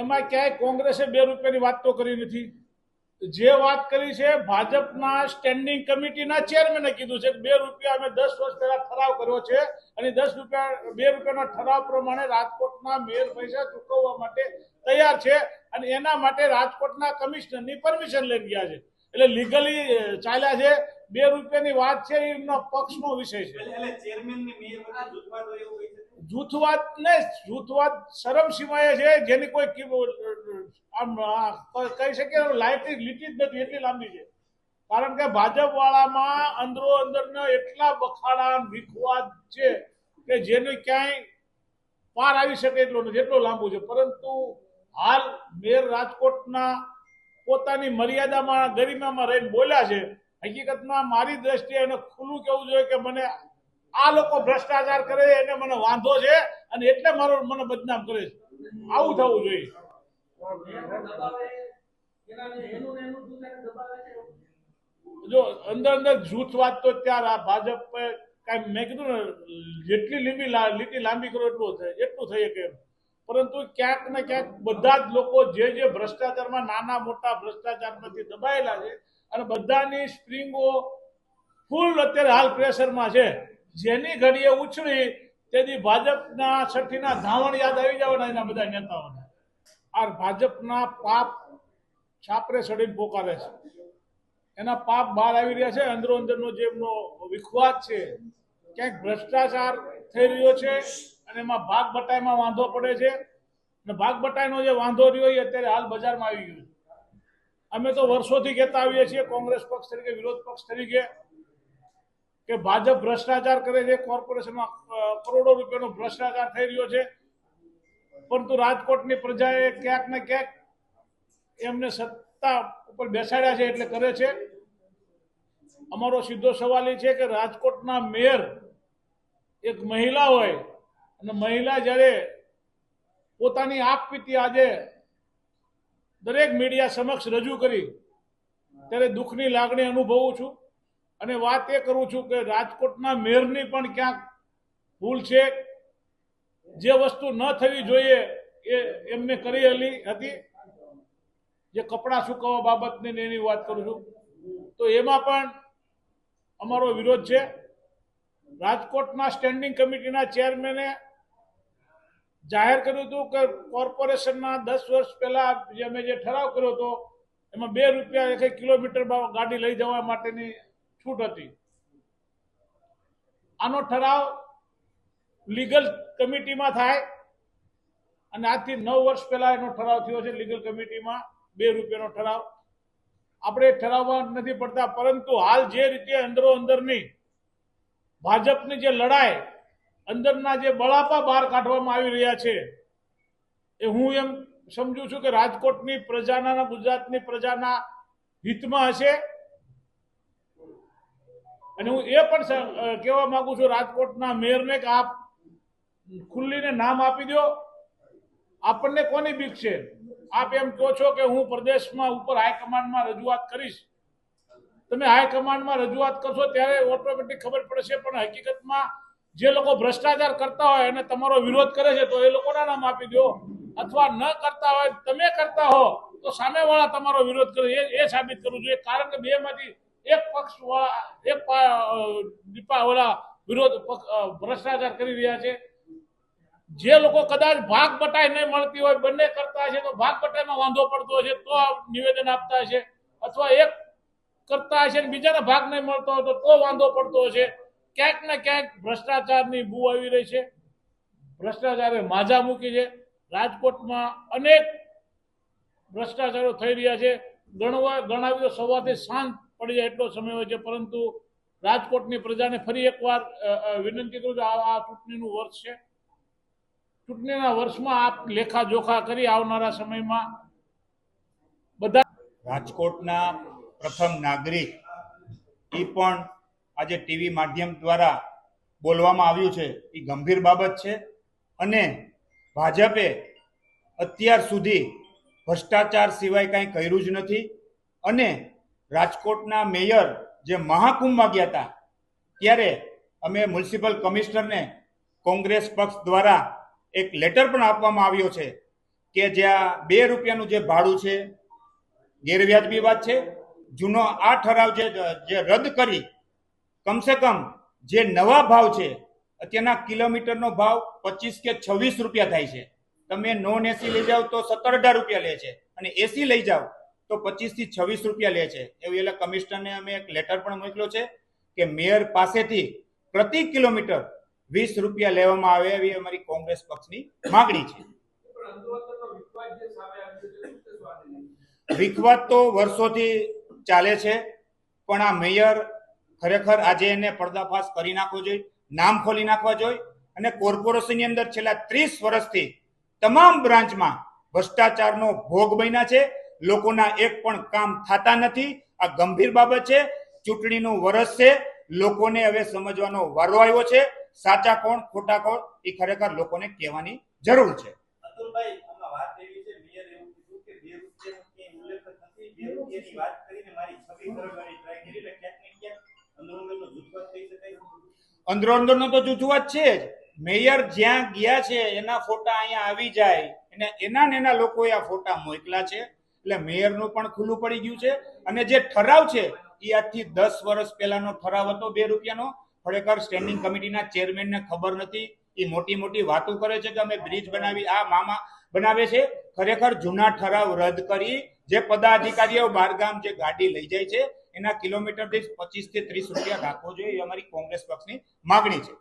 એમાં ક્યાંય કોંગ્રેસે બે રૂપિયાની વાત તો કરી નથી. જે વાત કરી છે, ભાજપના સ્ટેન્ડિંગ કમિટીના ચેરમેને કીધું છે કે બે રૂપિયા અમે દસ વર્ષ પહેલા ઠરાવ કર્યો છે અને દસ રૂપિયા, બે રૂપિયાના ઠરાવ પ્રમાણે રાજકોટના મેયર પૈસા ચૂકવવા માટે તૈયાર છે અને એના માટે રાજકોટના કમિશનરની પરમિશન લઈ ગયા છે. એટલે લીગલી ચાલ્યા છે. બે રૂપિયાની વાત છે એમના પક્ષનો વિષય છે એટલે એટલે ચેરમેન ને મેયર વચ્ચે જૂથવાદ હોય જૂથવાદ ને જૂથવાદ શરમ સીમાએ છે, જેની કોઈ આમ કહી શકીએ લાઈટી લીટી જ નથી, એટલી લાંબી છે. કારણ કે ભાજપ વાળામાં અંદરો અંદરના એટલા બખાડા વિખવાદ છે કે જેને ક્યાંય પાર આવી શકે એટલો નથી, એટલો લાંબુ છે. પરંતુ હાલ મેર રાજકોટના પોતાની મર્યાદામાં ગરિમામાં રહીને બોલ્યા છે, હકીકતમાં મારી દ્રષ્ટિએ એને ખુલ્લું કેવું જોઈએ કે મને આ લોકો ભ્રષ્ટાચાર કરે એને મને વાંધો છે અને એટલે મારો મને બદનામ કરે છે. આવું થવું જોઈએ. જો અંદર અંદર જૂથવાદ તો ત્યારે ભાજપ કાંઈ મેં કીધું ને, જેટલી લીંબી લીટી લાંબી કરો એટલું થાય, એટલું થઈ શકે પરંતુ ક્યાંક ને ક્યાંક બધા જ લોકો જે જે ભ્રષ્ટાચારમાં, નાના મોટા ભ્રષ્ટાચારમાંથી દબાયેલા છે અને બધાની સ્પ્રિંગો ફૂલ અત્યારે હાલ પ્રેશરમાં છે. જેની ઘડીએ ઉછળી તેથી ભાજપના છઠ્ઠીના ધાવણ યાદ આવી જવાના એના બધા નેતાઓને. આ ભાજપના પાપ છાપરે સડીને પોકારે છે. એના પાપ બહાર આવી રહ્યા છે. અંદરો અંદરનો જે એમનો વિખવાદ છે, ક્યાંક ભ્રષ્ટાચાર થઈ રહ્યો છે અને એમાં ભાગ બટાઈમાં વાંધો પડે છે. અને ભાગ બટાઈનો જે વાંધો રહ્યો એ અત્યારે હાલ બજારમાં આવી ગયો છે. અમે તો વર્ષોથી કહેતા આવીએ છીએ, કોંગ્રેસ પક્ષ તરીકે, વિરોધ પક્ષ તરીકે કે ભાજપ ભ્રષ્ટાચાર કરે છે, કોર્પોરેશનમાં કરોડો રૂપિયાનો ભ્રષ્ટાચાર થઈ રહ્યો છે. પરંતુ રાજકોટની પ્રજાએ ક્યાંક ને ક્યાંક એમને સત્તા ઉપર બેસાડ્યા છે એટલે કરે છે. અમારો સીધો સવાલ એ છે કે રાજકોટના મેયર એક મહિલા હોય, અને મહિલા જ્યારે પોતાની આપવીતી આજે દરેક મીડિયા સમક્ષ રજૂ કરી, ત્યારે દુઃખની લાગણી અનુભવું છું. અને વાત એ કરું છું કે રાજકોટના મેયરની પણ ક્યાંક ભૂલ છે. જે વસ્તુ ન થવી જોઈએ એ એમને કરેલી હતી. જે કપડાં સુકવવા બાબતની એની વાત કરું છું. તો એમાં પણ અમારો વિરોધ છે. રાજકોટના સ્ટેન્ડિંગ કમિટીના ચેરમેને જાહેર કર્યું હતું કે કોર્પોરેશનના દસ વર્ષ પહેલા જે અમે જે ઠરાવ કર્યો હતો, એમાં બે રૂપિયા એક કિલોમીટર ગાડી લઈ જવા માટેની છૂટ હતી. આનો ઠરાવ લીગલ કમિટીમાં થાય અને આજથી નવ વર્ષ પહેલા એનો ઠરાવ થયો છે લીગલ કમિટીમાં બે રૂપિયાનો ઠરાવ. આપણે ઠરાવવા નથી પડતા, પરંતુ હાલ જે રીતે અંદરો અંદરની ભાજપની જે લડાઈ, અંદરના જે બળાપા બહાર કાઢવામાં આવી રહ્યા છે, એ હું એમ સમજુ છું કે રાજકોટની પ્રજાના ગુજરાતની પ્રજાના હિતમાં હશે. અને હું એ પણ કહેવા માંગુ છું, રાજકોટના મેયરને કે આપ ખુલ્લીને નામ આપી દો. આપણને કોની બીક છે? આપ એમ કહો છો કે હું પ્રદેશમાં ઉપર હાઈકમાન્ડમાં રજૂઆત કરીશ. તમે હાઈકમાન્ડમાં રજૂઆત કરશો ત્યારે ઓટોમેટિક ખબર પડશે, પણ હકીકતમાં જે લોકો ભ્રષ્ટાચાર કરતા હોય અને તમારો વિરોધ કરે છે તો એ લોકોના નામ આપી દો. અથવા ન કરતા હોય, તમે કરતા હો, તો સામેવાળા તમારો વિરોધ કરે. એ સાબિત કરવું જોઈએ કારણ કે બેમાંથી એક પક્ષ એક વાળા વિરોધ ભ્રષ્ટાચાર કરી રહ્યા છે. જે લોકો કદાચ ભાગ બટાઈ નહીં મળતી હોય, બંને કરતા હશે તો ભાગ બટાઈમાં વાંધો પડતો હશે, તો આ નિવેદન આપતા હશે. અથવા એક કરતા હશે ને બીજાને ભાગ નહીં મળતો હોય તો તો વાંધો પડતો હશે. ક્યાંક ને ક્યાંક ભ્રષ્ટાચારની બૂ આવી રહી છે. ભ્રષ્ટાચારે માજા મૂકી છે. રાજકોટમાં અનેક ભ્રષ્ટાચારો થઈ રહ્યા છે. ગણવા, ગણાવી તો સવારથી શાંત પડી જાય એટલો સમય હોય છે. પરંતુ રાજકોટની પ્રજાને ફરી એકવાર વિનંતી કરું છું, આ ચૂંટણીનું વર્ષ છે. ચૂંટણીના વર્ષમાં આપ લેખા જોખા કરી આવનારા સમયમાં બધા રાજકોટના પ્રથમ નાગરિક એ પણ આજે ટીવી માધ્યમ દ્વારા બોલવામાં આવ્યું છે. એ ગંભીર બાબત છે અને ભાજપે અત્યાર સુધી ભ્રષ્ટાચાર સિવાય કાંઈ કર્યું જ નથી અને રાજકોટના મેયર જે મહાકુંભમાં ગયા હતા, ત્યારે અમે મ્યુનિસિપલ કમિશનરને કોંગ્રેસ પક્ષ દ્વારા એક લેટર પણ આપવામાં આવ્યો છે કે જ્યાં બે રૂપિયાનું જે ભાડું છે, ગેરવ્યાજબી વાત છે, જૂનો આ ઠરાવ જે જે રદ કરી, કમસે કમ જે નવા ભાવ છે, અત્યારના કિલોમીટરનો ભાવ પચીસ કે છવ્વીસ રૂપિયા થાય છે. તમે નોન એસી લઈ જાઓ તો સત્તર અઢાર રૂપિયા લે છે અને એસી લઈ જાઓ તો પચીસથી છવ્વીસ રૂપિયા લે છે. એવું એટલે કમિશનરને અમે એક લેટર પણ મોકલ્યો છે કે મેયર પાસેથી પ્રતિ કિલોમીટર વીસ રૂપિયા લેવામાં આવે એવી અમારી કોંગ્રેસ પક્ષની માગણી છે. વિખવાદ તો વર્ષોથી ચાલે છે, પણ આ મેયર ખરેખર આજે એને પડદાફાશ કરી નાખવો જોઈએ, નામ ખોલી નાખવા જોઈએ અને કોર્પોરેશનની અંદર છેલ્લા ત્રીસ વર્ષથી તમામ બ્રાન્ચમાં ભ્રષ્ટાચારનો ભોગ બન્યા છે. લોકોના એક પણ કામ થતા નથી. આ ગંભીર બાબત છે. ચૂંટણીનું વરસ છે. લોકોને હવે સમજવાનો વારો આવ્યો છે. સાચા કોણ ખોટા કોણ એ ખરેખર લોકોને કહેવાની જરૂર છે. અંદરો અંદરનો તો જૂથવાદ છે જ. મેયર જ્યાં ગયા છે એના ફોટા અહીંયા આવી જાય. અને એના ને એના લોકોએ આ ફોટા મોકલા છે. એટલે મેયરનું પણ ખુલ્લું પડી ગયું છે. અને જે ઠરાવ છે એ આજથી દસ વર્ષ પહેલાનો ઠરાવ હતો બે રૂપિયાનો. ખરેખર સ્ટેન્ડિંગ કમિટીના ચેરમેનને ખબર નથી. એ મોટી મોટી વાતો કરે છે કે અમે બ્રિજ બનાવી, આ મામા બનાવે છે. ખરેખર જૂના ઠરાવ રદ કરી, જે પદાધિકારીઓ બારગામ જે ગાડી લઈ જાય છે, એના કિલોમીટર દીઠ પચીસથી ત્રીસ રૂપિયા રાખવો જોઈએ, એ અમારી કોંગ્રેસ પક્ષની માગણી છે.